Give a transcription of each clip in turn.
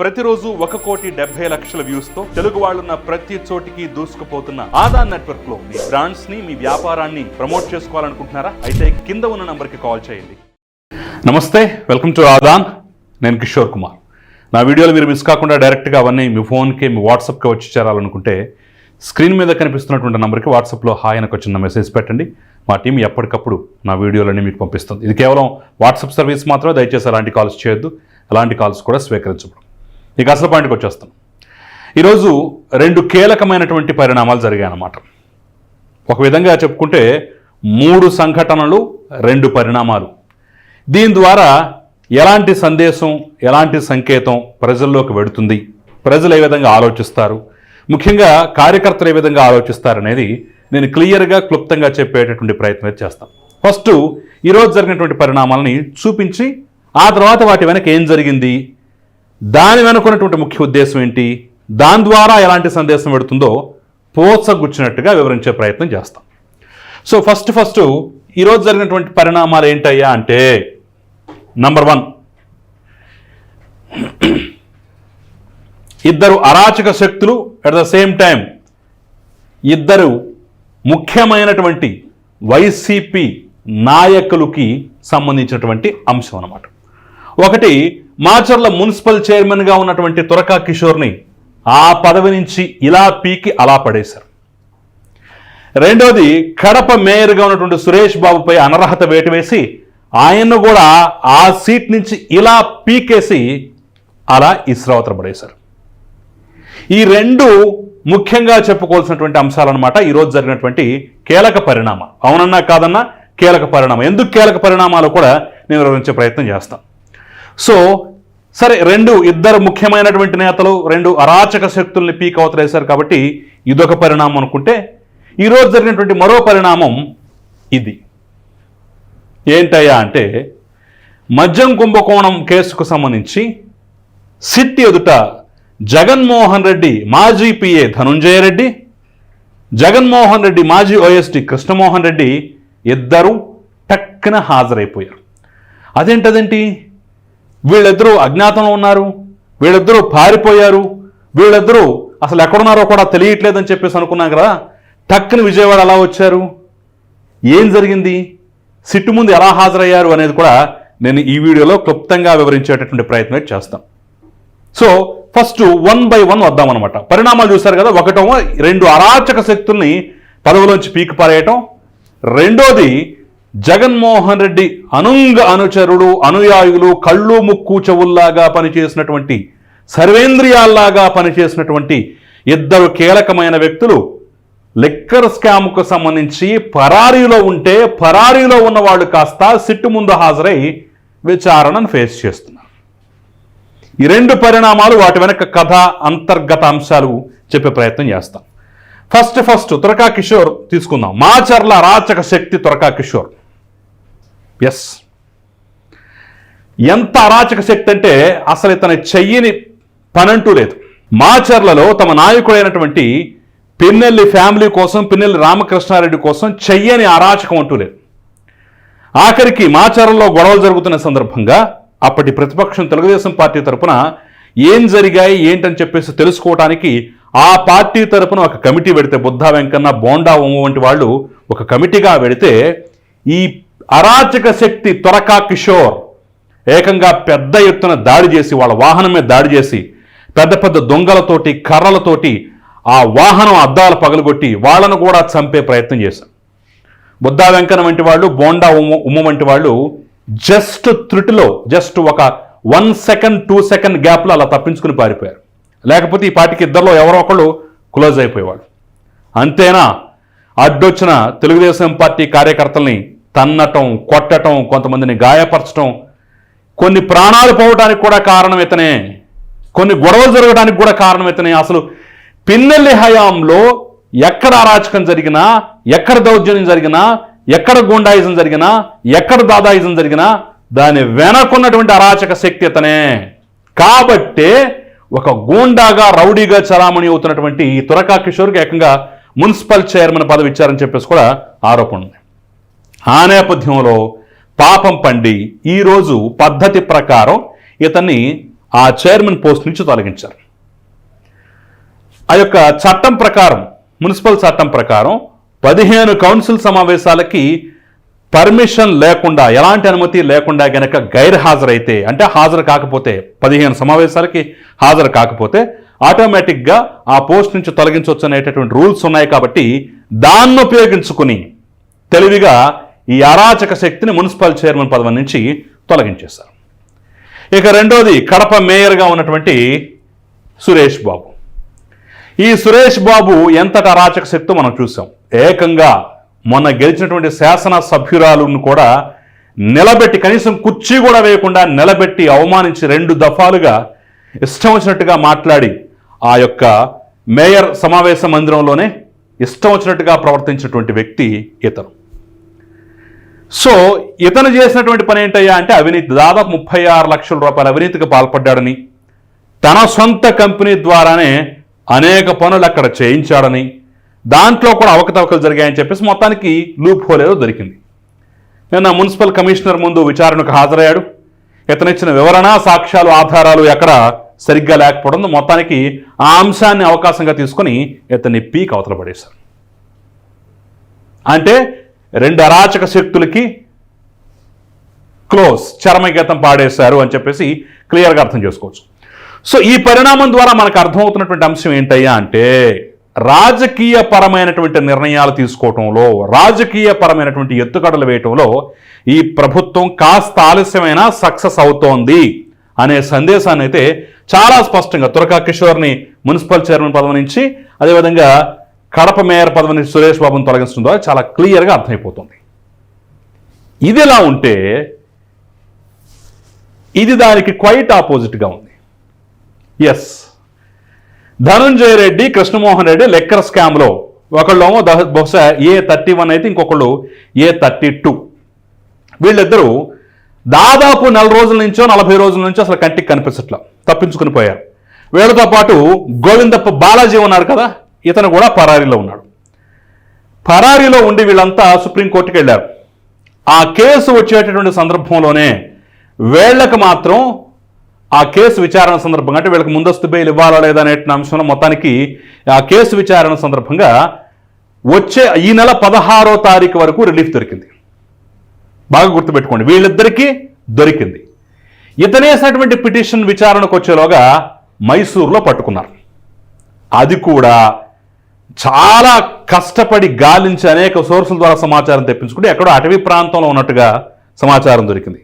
ప్రతిరోజు ఒక కోటి డెబ్బై లక్షల వ్యూస్తో తెలుగు వాళ్ళున్న ప్రతి చోటికి దూసుకుపోతున్న ఆదాన్ నెట్వర్క్లో మీ బ్రాండ్స్ని మీ వ్యాపారాన్ని ప్రమోట్ చేసుకోవాలనుకుంటున్నారా? అయితే కింద ఉన్న నంబర్కి కాల్ చేయండి. నమస్తే వెల్కమ్ టు ఆదాన్. నేను కిషోర్ కుమార్. నా వీడియోలు మీరు మిస్ కాకుండా డైరెక్ట్గా అవన్నీ మీ ఫోన్కి మీ వాట్సాప్కి వచ్చి చేరాలనుకుంటే స్క్రీన్ మీద కనిపిస్తున్నటువంటి నెంబర్కి వాట్సాప్లో హాయ్ అని ఒక చిన్న మెసేజ్ పెట్టండి. మా టీం ఎప్పటికప్పుడు నా వీడియోలన్నీ మీకు పంపిస్తుంది. ఇది కేవలం వాట్సాప్ సర్వీస్ మాత్రమే దయచేసి అలాంటి కాల్స్ చేయొద్దు. అలాంటి కాల్స్ కూడా స్వీకరించబడు ఇక అసలు పాయింట్కి వచ్చేస్తాం. ఈరోజు రెండు కీలకమైనటువంటి పరిణామాలు జరిగాయి అన్నమాట ఒక విధంగా చెప్పుకుంటే మూడు సంఘటనలు రెండు పరిణామాలు. దీని ద్వారా ఎలాంటి సందేశం ఎలాంటి సంకేతం ప్రజల్లోకి వెడుతుంది? ప్రజలు ఏ విధంగా ఆలోచిస్తారు? ముఖ్యంగా కార్యకర్తలు ఏ విధంగా ఆలోచిస్తారనేది నేను క్లియర్గా క్లుప్తంగా చెప్పేటటువంటి ప్రయత్నం చేస్తాను ఫస్ట్ ఈరోజు జరిగినటువంటి పరిణామాలని చూపించి ఆ తర్వాత వాటి వెనక ఏం జరిగింది? దాని వెనుకున్నటువంటి ముఖ్య ఉద్దేశం ఏంటి? దాని ద్వారా ఎలాంటి సందేశం పెడుతుందో పోత్సగుచ్చినట్టుగా వివరించే ప్రయత్నం చేస్తాం. సో ఫస్ట్ ఫస్ట్ ఈరోజు జరిగినటువంటి పరిణామాలు ఏంటయ్యా అంటే నంబర్ వన్ ఇద్దరు అరాచక శక్తులు అట్ ద సేమ్ టైం ఇద్దరు ముఖ్యమైనటువంటి వైసీపీ నాయకులకి సంబంధించినటువంటి అంశం అన్నమాట. ఒకటి మాచర్ల మున్సిపల్ చైర్మన్గా ఉన్నటువంటి తురకా కిషోర్ని ఆ పదవి నుంచి ఇలా పీకి అలా పడేశారు. రెండోది కడప మేయర్గా ఉన్నటువంటి సురేష్ బాబుపై అనర్హత వేటు వేసి ఆయన్ను కూడా ఆ సీట్ నుంచి ఇలా పీకేసి అలా ఇస్రావతర పడేశారు. ఈ రెండు ముఖ్యంగా చెప్పుకోవాల్సినటువంటి అంశాలన్నమాట ఈరోజు జరిగినటువంటి కీలక పరిణామం. అవునన్నా కాదన్నా కీలక పరిణామం. ఎందుకు కీలక పరిణామాలు కూడా నేను వివరించే ప్రయత్నం చేస్తాను. సో సరే రెండు ఇద్దరు ముఖ్యమైనటువంటి నేతలు రెండు అరాచక శక్తుల్ని పీక్ అవతలేశారు కాబట్టి ఇదొక పరిణామం అనుకుంటే ఈరోజు జరిగినటువంటి మరో పరిణామం ఇది. ఏంటయ్యా అంటే మద్యం కుంభకోణం కేసుకు సంబంధించి సిట్ ఎదుట జగన్మోహన్ రెడ్డి మాజీ పిఏ ధనుంజయ రెడ్డి జగన్మోహన్ రెడ్డి మాజీ ఓఎస్టి కృష్ణమోహన్ రెడ్డి ఇద్దరు టక్కున హాజరైపోయారు. అదేంటదేంటి? వీళ్ళిద్దరూ అజ్ఞాతంలో ఉన్నారు వీళ్ళిద్దరూ పారిపోయారు వీళ్ళిద్దరూ అసలు ఎక్కడున్నారో కూడా తెలియట్లేదని చెప్పేసి అనుకున్నాం కదా. టక్కున విజయవాడ ఎలా వచ్చారు? ఏం జరిగింది? సిట్టు ముందు ఎలా హాజరయ్యారు అనేది కూడా నేను ఈ వీడియోలో క్లుప్తంగా వివరించేటటువంటి ప్రయత్నం చేస్తాను చేస్తాం. So first one by one వద్దామన్నమాట పరిణామాలు చూశారు కదా ఒకటో రెండు అరాచక శక్తుల్ని పదవులోంచి పీకి పారేయటం. రెండోది జగన్మోహన్ రెడ్డి అనుంగ అనుచరుడు అనుయాయులు కళ్ళు ముక్కు చెవుల్లాగా పనిచేసినటువంటి సర్వేంద్రియాల్లాగా పనిచేసినటువంటి ఇద్దరు కీలకమైన వ్యక్తులు లిక్కర్ స్కామ్కు సంబంధించి పరారీలో ఉంటే పరారీలో ఉన్న వాళ్ళు కాస్త సిట్టు ముందు హాజరై విచారణను ఫేస్ చేస్తున్నారు. ఈ రెండు పరిణామాలు వాటి వెనక కథ అంతర్గత అంశాలు చెప్పే ప్రయత్నం చేస్తాం. ఫస్ట్ ఫస్ట్ తురకా కిషోర్ తీసుకుందాం. మాచర్ల రాచక శక్తి తురకా కిషోర్. ఎస్ ఎంత అరాచక శక్తి అంటే అసలు తన చెయ్యని పనంటూ లేదు. మాచర్లలో తమ నాయకుడైనటువంటి పిన్నెల్లి ఫ్యామిలీ కోసం పిన్నెల్లి రామకృష్ణారెడ్డి కోసం చెయ్యని అరాచకం అంటూ లేదు. ఆఖరికి మాచర్లలో గొడవలు జరుగుతున్న సందర్భంగా అప్పటి ప్రతిపక్షం తెలుగుదేశం పార్టీ తరపున ఏం జరిగాయి ఏంటని చెప్పేసి తెలుసుకోవడానికి ఆ పార్టీ తరపున ఒక కమిటీ పెడితే బుద్ధా వెంకన్న బోండా ఉమ్మ వంటి వాళ్ళు ఒక కమిటీగా పెడితే ఈ అరాచక శక్తి త్వరకా కిషోర్. ఏకంగా పెద్ద ఎత్తున దాడి చేసి వాళ్ళ వాహనం మీద దాడి చేసి పెద్ద పెద్ద దొంగలతోటి కర్రలతోటి ఆ వాహనం అద్దాలు పగలగొట్టి వాళ్ళను కూడా చంపే ప్రయత్నం చేశారు. బుద్ధా వెంకన వంటి వాళ్ళు బోండా ఉమ్మ ఉమ్మ వంటి వాళ్ళు జస్ట్ త్రుటిలో జస్ట్ ఒక వన్ సెకండ్ టూ సెకండ్ గ్యాప్లో అలా తప్పించుకుని పారిపోయారు. లేకపోతే ఈ పార్టీకి ఇద్దరిలో ఎవరో ఒకళ్ళు క్లోజ్ అయిపోయేవాళ్ళు. అంతేనా? అడ్డొచ్చిన తెలుగుదేశం పార్టీ కార్యకర్తల్ని తన్నటం కొట్టటం కొంతమందిని గాయపరచటం కొన్ని ప్రాణాలు పోవడానికి కూడా కారణం ఇతనే. కొన్ని గొడవలు జరగడానికి కూడా కారణం ఇతనే. అసలు పిన్నెల్లి హయాంలో ఎక్కడ అరాచకం జరిగినా ఎక్కడ దౌర్జన్యం జరిగినా ఎక్కడ గుండాయిజం జరిగినా ఎక్కడ దాదాయిజం జరిగినా దాని వెనకున్నటువంటి అరాచక శక్తి ఇతనే. కాబట్టే ఒక గూండాగా రౌడీగా చలామణి అవుతున్నటువంటి ఈ తురకా కిషోర్కి ఏకంగా మున్సిపల్ చైర్మన్ పదవి ఇచ్చారని చెప్పేసి కూడా ఆరోపణ ఉంది. ఆ నేపథ్యంలో పాపం పండి ఈరోజు పద్ధతి ప్రకారం ఇతన్ని ఆ చైర్మన్ పోస్ట్ నుంచి తొలగించారు. ఆ యొక్క చట్టం ప్రకారం మున్సిపల్ చట్టం ప్రకారం పదిహేను కౌన్సిల్ సమావేశాలకి పర్మిషన్ లేకుండా ఎలాంటి అనుమతి లేకుండా గనక గైర్ హాజరైతే అంటే హాజరు కాకపోతే పదిహేను సమావేశాలకి హాజరు కాకపోతే ఆటోమేటిక్గా ఆ పోస్ట్ నుంచి తొలగించవచ్చు అనేటటువంటి రూల్స్ ఉన్నాయి కాబట్టి దాన్ని ఉపయోగించుకుని తెలివిగా ఈ అరాచక శక్తిని మున్సిపల్ చైర్మన్ పదవి నుంచి తొలగించేశారు. ఇక రెండోది కడప మేయర్గా ఉన్నటువంటి సురేష్ బాబు. ఈ సురేష్ బాబు ఎంతటి అరాచక శక్తి మనం చూసాం. ఏకంగా మొన్న గెలిచినటువంటి శాసన సభ్యురాలను కూడా నిలబెట్టి కనీసం కుర్చీ కూడా వేయకుండా నిలబెట్టి అవమానించి రెండు దఫాలుగా ఇష్టం వచ్చినట్టుగా మాట్లాడి ఆ యొక్క మేయర్ సమావేశ మందిరంలోనే ఇష్టం వచ్చినట్టుగా ప్రవర్తించినటువంటి వ్యక్తి ఇతను. సో ఇతను చేసినటువంటి పని ఏంటయ్యా అంటే అవినీతి. దాదాపు ముప్పై ఆరు లక్షల రూపాయల అవినీతికి పాల్పడ్డాడని తన సొంత కంపెనీ ద్వారానే అనేక పనులు అక్కడ చేయించాడని దాంట్లో కూడా అవకతవకలు జరిగాయని చెప్పేసి మొత్తానికి లూప్ హోలేదో దొరికింది. నిన్న మున్సిపల్ కమిషనర్ ముందు విచారణకు హాజరయ్యాడు. ఇతనిచ్చిన వివరణ సాక్ష్యాలు ఆధారాలు ఎక్కడ సరిగ్గా లేకపోవడంతో మొత్తానికి ఆ అంశాన్ని అవకాశంగా తీసుకొని ఇతన్ని పీక్ అవతల పడేశారు. అంటే రెండు అరాచక శక్తులకి క్లోజ్ చరమగీతం పాడేశారు అని చెప్పేసి క్లియర్గా అర్థం చేసుకోవచ్చు. సో ఈ పరిణామం ద్వారా మనకు అర్థమవుతున్నటువంటి అంశం ఏంటయ్యా అంటే రాజకీయ పరమైనటువంటి నిర్ణయాలు తీసుకోవటంలో రాజకీయ పరమైనటువంటి ఎత్తుగడలు వేయటంలో ఈ ప్రభుత్వం కాస్త ఆలస్యమైన సక్సెస్ అవుతోంది అనే సందేశాన్ని అయితే చాలా స్పష్టంగా తురకా కిషోర్ని మున్సిపల్ చైర్మన్ పదవి నుంచి అదేవిధంగా కడప మేయర్ పదవిని సురేష్ బాబుని తొలగించడం ద్వారా చాలా క్లియర్గా అర్థమైపోతుంది. ఇది ఎలా ఉంటే ఇది దానికి క్వైట్ ఆపోజిట్గా ఉంది. ఎస్ ధనంజయ రెడ్డి కృష్ణమోహన్ రెడ్డి లెక్కర్ స్కామ్లో ఒకళ్ళేమో ద- బహుశా ఏ థర్టీ వన్ అయితే ఇంకొకళ్ళు ఏ థర్టీ టూ వీళ్ళిద్దరూ దాదాపు నెల రోజుల నుంచో నలభై రోజుల నుంచో అసలు కంటికి కనిపించట్లా. తప్పించుకుని పోయారు. వీళ్ళతో పాటు గోవిందప్ప బాలాజీ ఉన్నారు కదా? ఇతను కూడా పరారీలో ఉన్నాడు. పరారీలో ఉండి వీళ్ళంతా సుప్రీంకోర్టుకి వెళ్ళారు. ఆ కేసు వచ్చేటటువంటి సందర్భంలోనే వీళ్ళకి మాత్రం ఆ కేసు విచారణ సందర్భంగా అంటే వీళ్ళకి ముందస్తు బెయిల్ ఇవ్వాలా లేదా అనే అంశంలో మొత్తానికి ఆ కేసు విచారణ సందర్భంగా వచ్చే ఈ నెల పదహారో తారీఖు వరకు రిలీఫ్ దొరికింది. బాగా గుర్తుపెట్టుకోండి వీళ్ళిద్దరికీ దొరికింది. ఇతనేసినటువంటి పిటిషన్ విచారణకు వచ్చేలోగా మైసూర్లో పట్టుకున్నారు. అది కూడా చాలా కష్టపడి గాలించి అనేక సోర్సుల ద్వారా సమాచారం తెప్పించుకుంటే ఎక్కడో అటవీ ప్రాంతంలో ఉన్నట్టుగా సమాచారం దొరికింది.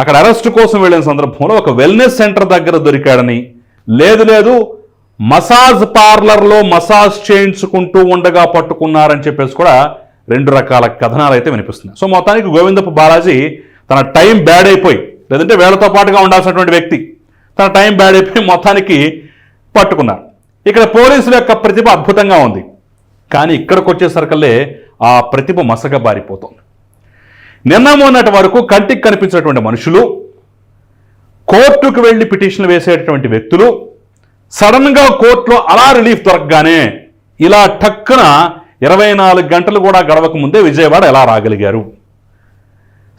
అక్కడ అరెస్టు కోసం వెళ్ళిన సందర్భంలో ఒక వెల్నెస్ సెంటర్ దగ్గర దొరికాడని లేదు లేదు మసాజ్ పార్లర్లో మసాజ్ చేయించుకుంటూ ఉండగా పట్టుకున్నారని చెప్పేసి కూడా రెండు రకాల కథనాలు అయితే వినిపిస్తున్నాయి. సో మొత్తానికి గోవిందప్ప బాలాజీ తన టైం బ్యాడ్ అయిపోయి లేదంటే వీళ్ళతో పాటుగా ఉండాల్సినటువంటి వ్యక్తి తన టైం బ్యాడ్ అయిపోయి మొత్తానికి పట్టుకున్నారు. ఇక్కడ పోలీసుల యొక్క ప్రతిభ అద్భుతంగా ఉంది. కానీ ఇక్కడికి వచ్చేసరికల్లే ఆ ప్రతిభ మసగబారిపోతుంది నిన్న మొన్నటి వరకు కంటికి కనిపించినటువంటి మనుషులు కోర్టుకు వెళ్ళి పిటిషన్లు వేసేటటువంటి వ్యక్తులు సడన్గా కోర్టులో అలా రిలీఫ్ దొరకగానే ఇలా టక్కున ఇరవై నాలుగు గంటలు కూడా గడవక ముందే విజయవాడ ఎలా రాగలిగారు?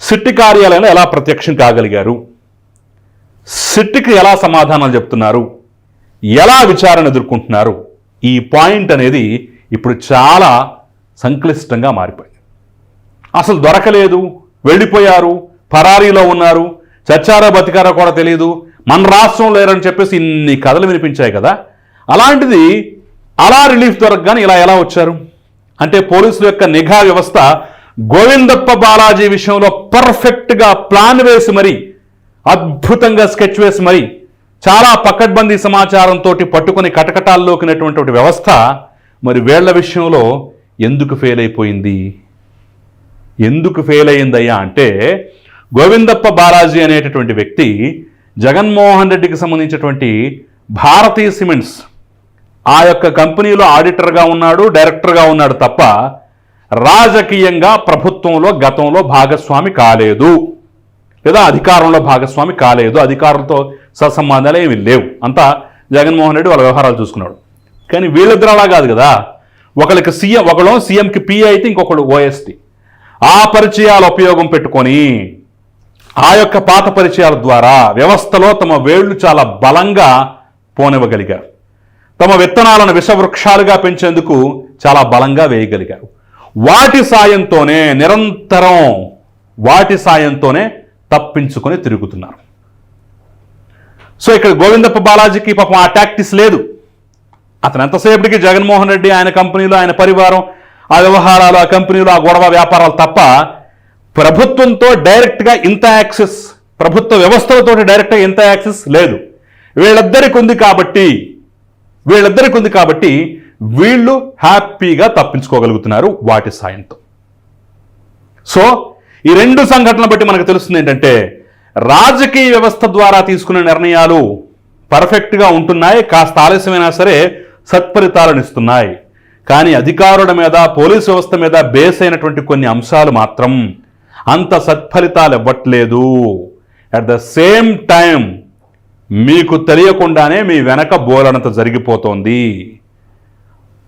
సిట్టి కార్యాలయంలో ఎలా ప్రత్యక్షం కాగలిగారు? సిట్టికి ఎలా సమాధానాలు చెప్తున్నారు? ఎలా విచారణ ఎదుర్కొంటున్నారు? ఈ పాయింట్ అనేది ఇప్పుడు చాలా సంక్లిష్టంగా మారిపోయింది. అసలు దొరకలేదు వెళ్ళిపోయారు పరారీలో ఉన్నారు చచ్చారో బతికారో కూడా తెలియదు మన రాష్ట్రం లేరని చెప్పేసి ఇన్ని కథలు వినిపించాయి కదా. అలాంటిది అలా రిలీఫ్ దొరకగానే ఇలా ఎలా వచ్చారు? అంటే పోలీసుల యొక్క నిఘా వ్యవస్థ గోవిందప్ప బాలాజీ విషయంలో పర్ఫెక్ట్గా ప్లాన్ వేసి మరి అద్భుతంగా స్కెచ్ వేసి మరి చాలా పకడ్బందీ సమాచారంతో పట్టుకొని కటకటాల్లోకినటువంటి వ్యవస్థ మరి వేళ్ళ విషయంలో ఎందుకు ఫెయిల్ అయిపోయింది ఎందుకు ఫెయిల్ అయిందయ్యా అంటే గోవిందప్ప బాలాజీ అనేటటువంటి వ్యక్తి జగన్మోహన్ రెడ్డికి సంబంధించినటువంటి భారతీయ సిమెంట్స్ ఆ యొక్క కంపెనీలో ఆడిటర్గా ఉన్నాడు డైరెక్టర్గా ఉన్నాడు తప్ప రాజకీయంగా ప్రభుత్వంలో గతంలో భాగస్వామి కాలేదు. లేదా అధికారంలో భాగస్వామి కాలేదు. అధికారులతో సత్సంబంధాలు ఏమీ లేవు. అంతా జగన్మోహన్ రెడ్డి వాళ్ళ వ్యవహారాలు చూసుకున్నాడు. కానీ వీళ్ళిద్దరు అలా కాదు కదా. ఒకరికి సీఎం ఒకళ్ళు సీఎంకి పి అయితే ఇంకొకడు ఓఎస్టీ ఆ పరిచయాల ఉపయోగం పెట్టుకొని ఆ యొక్క పాత పరిచయాల ద్వారా వ్యవస్థలో తమ వేళ్ళు చాలా బలంగా పోనివ్వగలిగారు. తమ విత్తనాలను విషవృక్షాలుగా పెంచేందుకు చాలా బలంగా వేయగలిగారు. వాటి సాయంతోనే నిరంతరం వాటి సాయంతోనే తప్పించుకొని తిరుగుతున్నారు. సో ఇక్కడ గోవిందప్ప బాలాజీకి పాపం ఆ టాక్టిస్ లేదు. అతను ఎంతసేపటికి జగన్మోహన్ రెడ్డి ఆయన కంపెనీలు ఆయన పరివారం ఆ వ్యవహారాలు ఆ కంపెనీలు ఆ గొడవ వ్యాపారాలు తప్ప ప్రభుత్వంతో డైరెక్ట్గా ఇంత యాక్సెస్ ప్రభుత్వ వ్యవస్థలతో డైరెక్ట్గా ఇంత యాక్సెస్ లేదు. వీళ్ళిద్దరికి ఉంది కాబట్టి వీళ్ళిద్దరికి ఉంది కాబట్టి వీళ్ళు హ్యాపీగా తప్పించుకోగలుగుతున్నారు వాటి సాయంతో. సో ఈ రెండు సంఘటనలు బట్టి మనకు తెలుస్తుంది ఏంటంటే రాజకీయ వ్యవస్థ ద్వారా తీసుకునే నిర్ణయాలు పర్ఫెక్ట్గా ఉంటున్నాయి కాస్త ఆలస్యమైనా సరే సత్ఫలితాలను ఇస్తున్నాయి. కానీ అధికారుల మీద పోలీస్ వ్యవస్థ మీద బేస్ అయినటువంటి కొన్ని అంశాలు మాత్రం అంత సత్ఫలితాలు ఇవ్వట్లేదు. అట్ ద సేమ్ టైం మీకు తెలియకుండానే మీ వెనక బోలనంత జరిగిపోతోంది.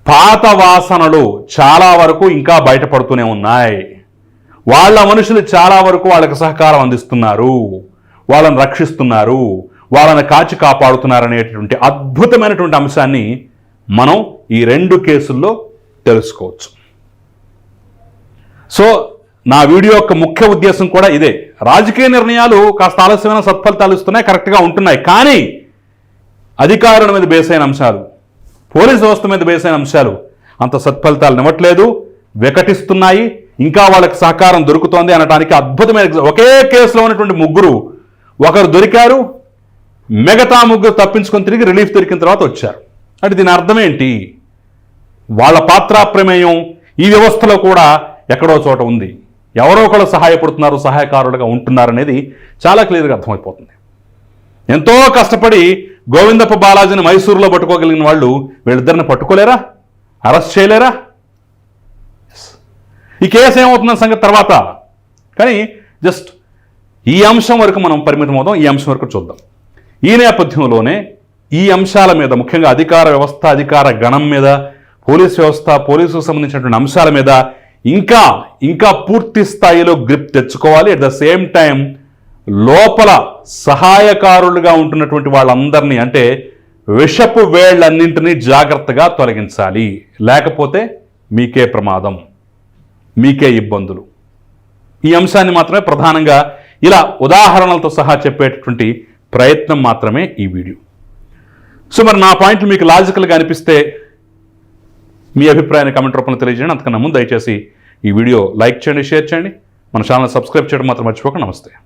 పాత వాసనలు చాలా వరకు ఇంకా బయటపడుతూనే ఉన్నాయి. వాళ్ళ మనుషులు చాలా వరకు వాళ్ళకి సహకారం అందిస్తున్నారు. వాళ్ళని రక్షిస్తున్నారు. వాళ్ళని కాచి కాపాడుతున్నారు అనేటటువంటి అద్భుతమైనటువంటి అంశాన్ని మనం ఈ రెండు కేసుల్లో తెలుసుకోవచ్చు. సో నా వీడియో యొక్క ముఖ్య ఉద్దేశం కూడా ఇదే. రాజకీయ నిర్ణయాలు కాస్త ఆలస్యమైన సత్ఫలితాలు ఇస్తున్నాయి కరెక్ట్గా ఉంటున్నాయి. కానీ అధికారుల మీద బేస్ అయిన అంశాలు పోలీస్ వ్యవస్థ మీద బేస్ అయిన అంశాలు అంత సత్ఫలితాలు ఇవ్వట్లేదు వికటిస్తున్నాయి. ఇంకా వాళ్ళకి సహకారం దొరుకుతోంది అనడానికి అద్భుతమైన ఒకే కేసులో ఉన్నటువంటి ముగ్గురు ఒకరు దొరికారు మిగతా ముగ్గురు తప్పించుకొని తిరిగి రిలీఫ్ దొరికిన తర్వాత వచ్చారు. అంటే దీని అర్థం ఏంటి వాళ్ళ పాత్ర ప్రమేయం ఈ వ్యవస్థలో కూడా ఎక్కడో చోట ఉంది. ఎవరో ఒకరు సహాయపడుతున్నారు సహాయకారులుగా ఉంటున్నారనేది చాలా క్లియర్గా అర్థమైపోతుంది. ఎంతో కష్టపడి గోవిందప్ప బాలాజీని మైసూరులో పట్టుకోగలిగిన వాళ్ళు వీళ్ళిద్దరిని పట్టుకోలేరా? అరెస్ట్ చేయలేరా? ఈ కేసు ఏమవుతుందన్న సంగతి తర్వాత. కానీ జస్ట్ ఈ అంశం వరకు మనం పరిమితం అవుదాం ఈ అంశం వరకు చూద్దాం. ఈ నేపథ్యంలోనే ఈ అంశాల మీద ముఖ్యంగా అధికార వ్యవస్థ అధికార గణం మీద పోలీస్ వ్యవస్థ పోలీసుకు సంబంధించినటువంటి అంశాల మీద ఇంకా ఇంకా పూర్తి స్థాయిలో గ్రిప్ తెచ్చుకోవాలి. అట్ ద సేమ్ టైం లోపల సహాయకారులుగా ఉంటున్నటువంటి వాళ్ళందరినీ అంటే విషపు వేళ్ళన్నింటినీ జాగ్రత్తగా తొలగించాలి. లేకపోతే మీకే ప్రమాదం. మీకే ఇబ్బందులు. ఈ అంశాన్ని మాత్రమే ప్రధానంగా ఇలా ఉదాహరణలతో సహా చెప్పేటటువంటి ప్రయత్నం మాత్రమే ఈ వీడియో. సో మరి నా పాయింట్లు మీకు లాజికల్గా అనిపిస్తే మీ అభిప్రాయాన్ని కమెంట్ రూపంలో తెలియజేయండి. అంతకన్నా ముందు దయచేసి ఈ వీడియో లైక్ చేయండి షేర్ చేయండి. మన ఛానల్ సబ్స్క్రైబ్ చేయడం మాత్రం మర్చిపోక నమస్తే.